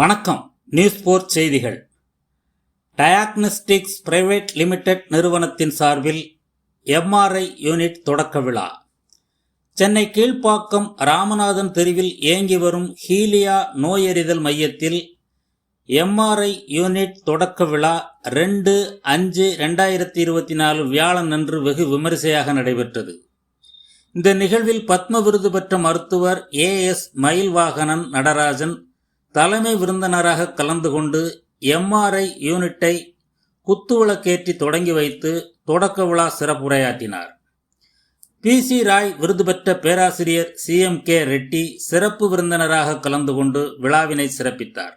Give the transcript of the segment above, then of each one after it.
வணக்கம். நியூஸ் போர் செய்திகள். டயாக்னஸ்டிக்ஸ் private limited நிறுவனத்தின் சார்பில் எம்ஆர்ஐ யூனிட் தொடக்க விழா. சென்னை கீழ்ப்பாக்கம் ராமநாதன் தெருவில் இயங்கி வரும் ஹீலியா நோயறிதல் மையத்தில் எம்ஆர்ஐ யூனிட் தொடக்க விழா ரெண்டு அஞ்சு ரெண்டாயிரத்தி இருபத்தி நாலு வியாழன் அன்று வெகு விமரிசையாக நடைபெற்றது. இந்த நிகழ்வில் பத்ம விருது பெற்ற மருத்துவர் ஏ எஸ் மயில்வாகனன் நடராஜன் தலைமை விருந்தினராக கலந்து கொண்டு எம்ஆர்ஐ யூனிட்டை குத்துவிளக்கேற்றி தொடங்கி வைத்து தொடக்க விழா சிறப்புரையாற்றினார். பி சி ராய் விருது பெற்ற பேராசிரியர் சி எம் கே ரெட்டி சிறப்பு விருந்தினராக கலந்து கொண்டு விழாவினை சிறப்பித்தார்.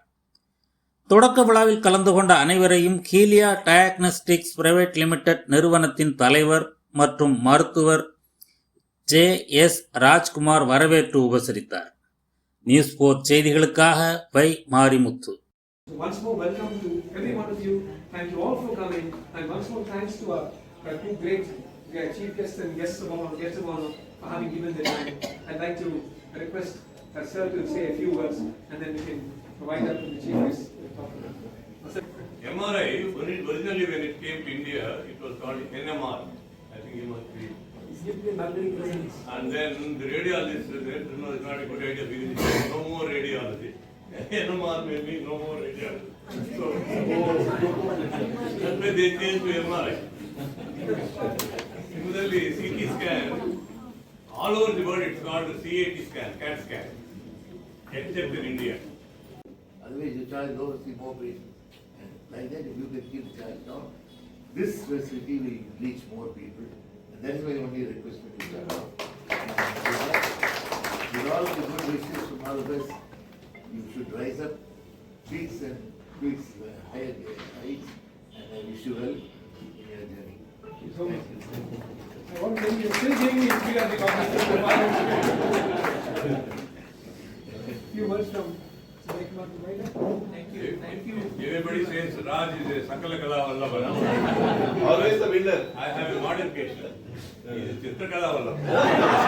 தொடக்க விழாவில் கலந்து கொண்ட அனைவரையும் ஹீலியா டயக்னஸ்டிக்ஸ் பிரைவேட் லிமிடெட் நிறுவனத்தின் தலைவர் மற்றும் மருத்துவர் ஜே எஸ் ராஜ்குமார் வரவேற்று உபசரித்தார். நியூஸ் போர் செய்திகளுக்காக வை Marimuthu Once more, welcome to every one of you. Thank you all for coming, and once more, thanks to our, our two great uh, chief guests and guests of honor, guests of honor for having given their time. I'd like to request uh, Sir to say a few words, and then we can provide that to the chief guest. Uh, MRI, when it, originally when it came to India, it was called NMR. I think you must be. And then the radiologist said, no, it's not a good idea because no more radiology. No more radiology. So, oh, that's why they changed to MRI. Similarly, CT scan, all over the world it's called the CAT scan, CAT scan, except in India. Otherwise, you charge low, see more patients. Like that, if you can keep the charge down, this facility will reach more people. And that is my only request to you. With all the good wishes from all of us, you should rise up, peaks and peaks, uh, higher heights, and I wish you well in your journey. so much. Thank you. I want to tell you, you're still giving me feel as a Few words from Sir Kumar Thank you, thank you. Everybody says Raj is a Sakala Kala Vallabha. Always a winner. I have a modification. He is Chitra Kala Vallabha.